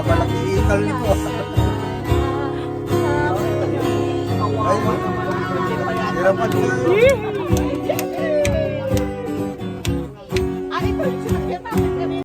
Babalak iikal nito. Ay, hirapan ko.